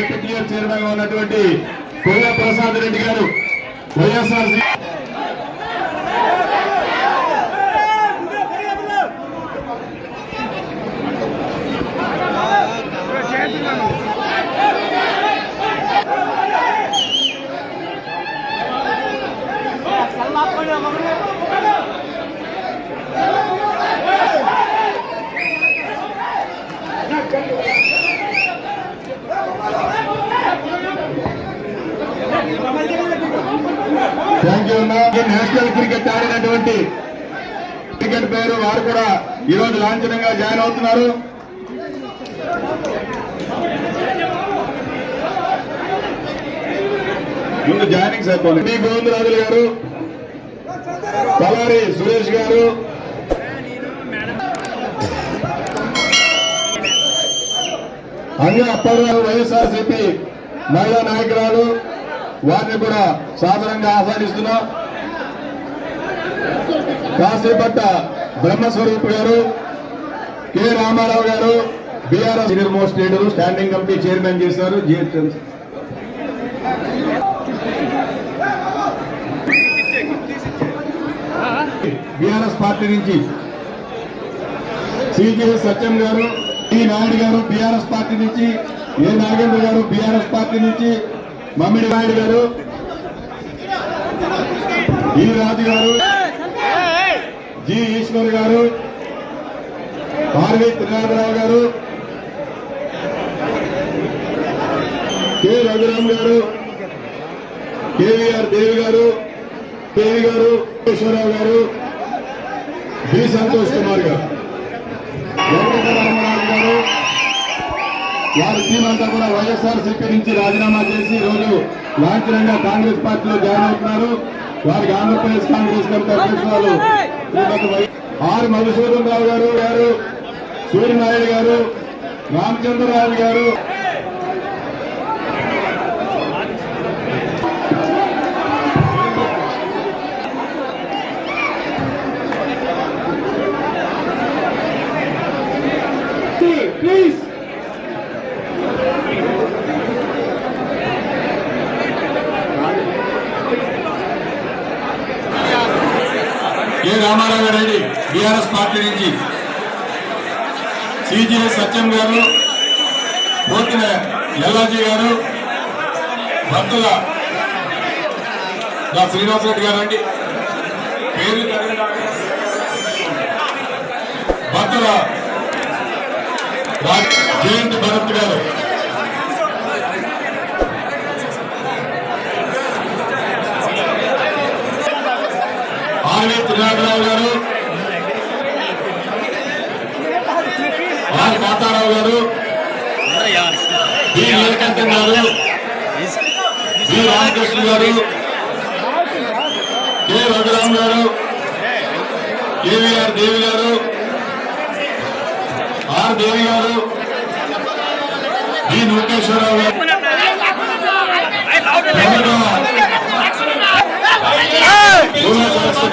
APTF చైర్మన్గా ఉన్నటువంటి కొయ్య ప్రసాద్ రెడ్డి గారు. వైఎస్ఆర్ ఉన్నా నేషనల్ క్రికెట్ ఆడినటువంటి క్రికెట్ ప్లేయర్ వారు కూడా ఈ రోజు లాంఛనంగా జాయిన్ అవుతున్నారు. ముందు జాయినింగ్ సరిపోయింది మీ గోవిందరాజులు గారు పలారి సురేష్ గారు. అంగ అప్పారావు వైఎస్ఆర్సీపీ మహిళా నాయకురాలు వారిని కూడా సాధారణంగా ఆహ్వానిస్తున్నాం. కాసేపట్ట బ్రహ్మస్వరూప్ గారు కె రామారావు గారు BRS senior most leader standing committee chairman చేశారు. జిహెచ్ఎం బీఆర్ఎస్ పార్టీ నుంచి సిజే సత్యం గారు టి నాయుడు గారు బీఆర్ఎస్ పార్టీ నుంచి ఏ నాగేంద్ర గారు బీఆర్ఎస్ పార్టీ నుంచి మమ్మిడి నాయుడు గారు ఈ రాజు గారు జి ఈశ్వర్ గారు ఆర్వి త్రినాథరావు గారు కె రఘురామ్ గారు కేవీఆర్ దేవి గారు దేవి గారు ఈశ్వరరావు గారు బి సంతోష్ కుమార్ గారు. వారి టీం అంతా కూడా వైఎస్ఆర్సీపీ నుంచి రాజీనామా చేసి ఈ రోజు లాంఛనంగా కాంగ్రెస్ పార్టీలో జాయిన్ అవుతున్నారు. వారికి ఆంధ్రప్రదేశ్ కాంగ్రెస్ కమిటీ అధ్యక్షురాలు వై- ఆర్ మధుసూదన్ రావు గారు గారు సూర్యనారాయణ గారు రామచంద్రరావు గారు A Ramarao Reddy BRS party నుంచి. సిజిఎస్ సత్యం గారు పోతిన ఎల్లాజీ గారు భర్తల శ్రీనివాస్ రెడ్డి గారు అండి. పేర్లు భర్తల జయంత్ భరత్ గారు. ఆర్వి గారు వారి మాతారావు గారు బి నీలకంఠన్ గారు బి రామకృష్ణ గారు కె రఘురామ్ గారు కేవీఆర్ దేవి గారు ఆర్ దేవి గారు బి నూకేశ్వరరావు గారు.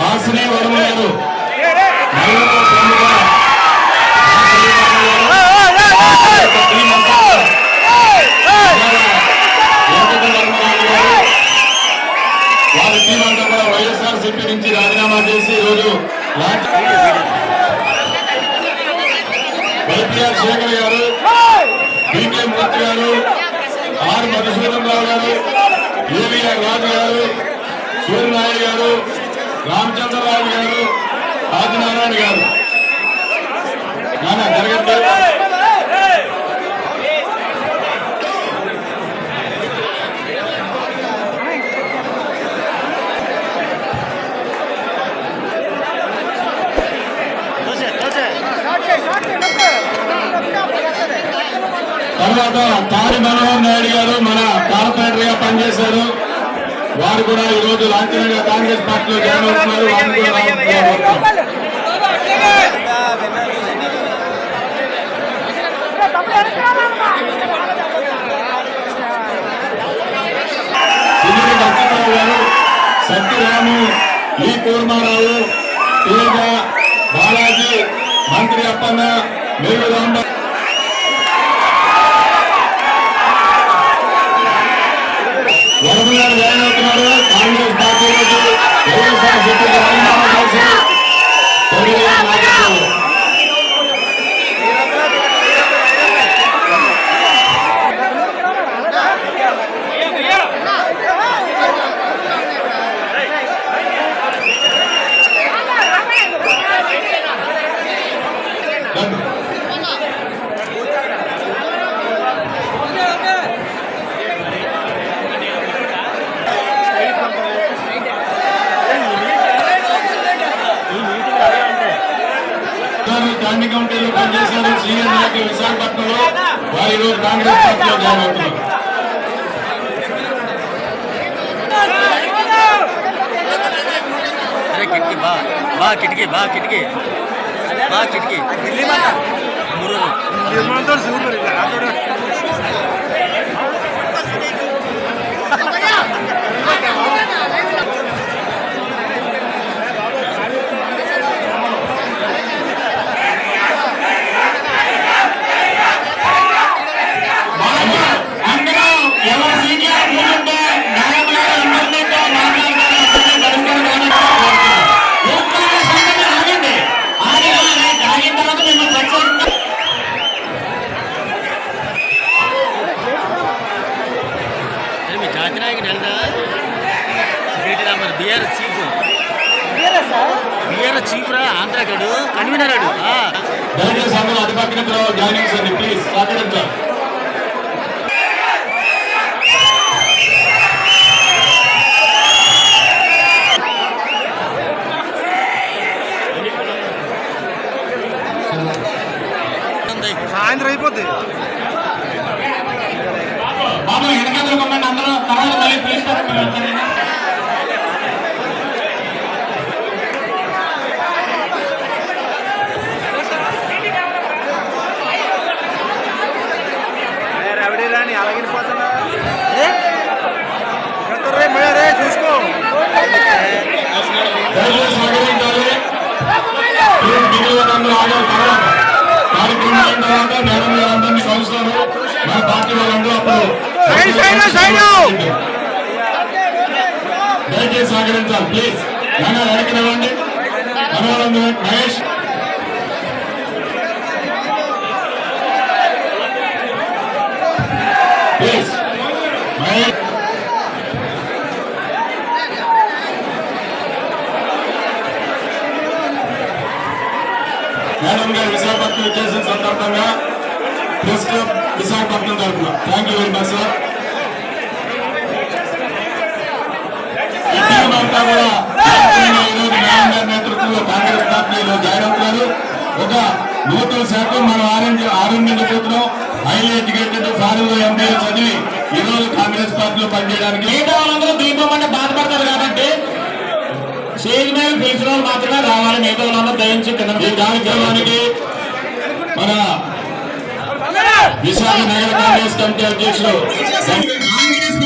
హాసిని వర్మ గారు. వారి టీం అంతా కూడా వైఎస్ఆర్ సిపి నుంచి రాజీనామా చేసి ఈరోజు శేఖర్ గారు బీకే మూర్తి గారు ఆర్ మధుసూదన్ రావు గారు ఏవిఆర్ రాజు గారు సూర్యనారాయణ గారు రామచంద్రరావు గారు ఆదినారాయణ గారు. నాన్న తర్వాత తారి మనోహర్ నాయుడు గారు మన కార్పొరేటర్గా పనిచేశారు. వారు కూడా ఈ రోజు లాంఛనంగా కాంగ్రెస్ పార్టీలో జాయిన్ అవుతున్నారు. సత్యరాము ఈ కూర్మారావు తేజ బాలాజీ మంత్రి అప్పన్న మేలురాంబ వరద గారు జాయిన్ అవుతున్నారు కాంగ్రెస్ పార్టీలోకి వైఎస్ఆర్ సిపికి గారు స్టాండింగ్ కమిటీలో పనిచేశారు సీనియర్ నాయకులు విశాఖపట్నంలో వారు ఈ రోజు కాంగ్రెస్ పార్టీలో జాయిన్ అవుతున్నారు. కిటికీ బా బా కిటికీ బా కిటికీ. బా కిటికీ. వెళ్దా రామర్ బీఆర్ చీఫ్. బీఆర్ చీఫ్ రా ఆంధ్రాగడు కన్వీనర్ అడు ఆ. దయచేసి అందరూ అటు పక్కన ప్లీజ్ సహకరించాలి ఉంది. సాయంత్రం అయిపోద్ది. తర్వాత మళ్ళీ మళ్ళీ రే చూసుకో కార్యక్రమం దయచేసి సహకరించాలి ప్లీజ్ నాన్న వెనక్కి నిలవండి మనోరంజన్ మహేష్. ప్లీజ్ మహేష్. మేడం గారు విశాఖపట్నం చేసిన సందర్భంగా ప్రెస్ క్లబ్ విశాఖపట్నం తరఫున thank you very much sir అంతా కూడా నేతృత్వంలో కాంగ్రెస్ పార్టీలో జాయిన్ అవుతున్నారు ఒక నూతన శాఖ మనం ఆరంభ ఆరంభించబోతున్నాం హైలీ ఎడ్యుకేటెడ్ ఫారెన్ ఎంబీఏ చదివి ఈ రోజు కాంగ్రెస్ పార్టీలో పనిచేయడానికి మిగతా వాళ్ళందరూ దీపం అంటే బాధపడతారు కాబట్టి స్టేజ్ మీద పిలిచిన వాళ్ళు మాత్రమే రావాలి మిగతా వాళ్ళందరూ దయించి కింద ఈ కార్యక్రమానికి మన విశాఖ నగర కాంగ్రెస్ కమిటీ అధ్యక్షుడు. కాంగ్రెస్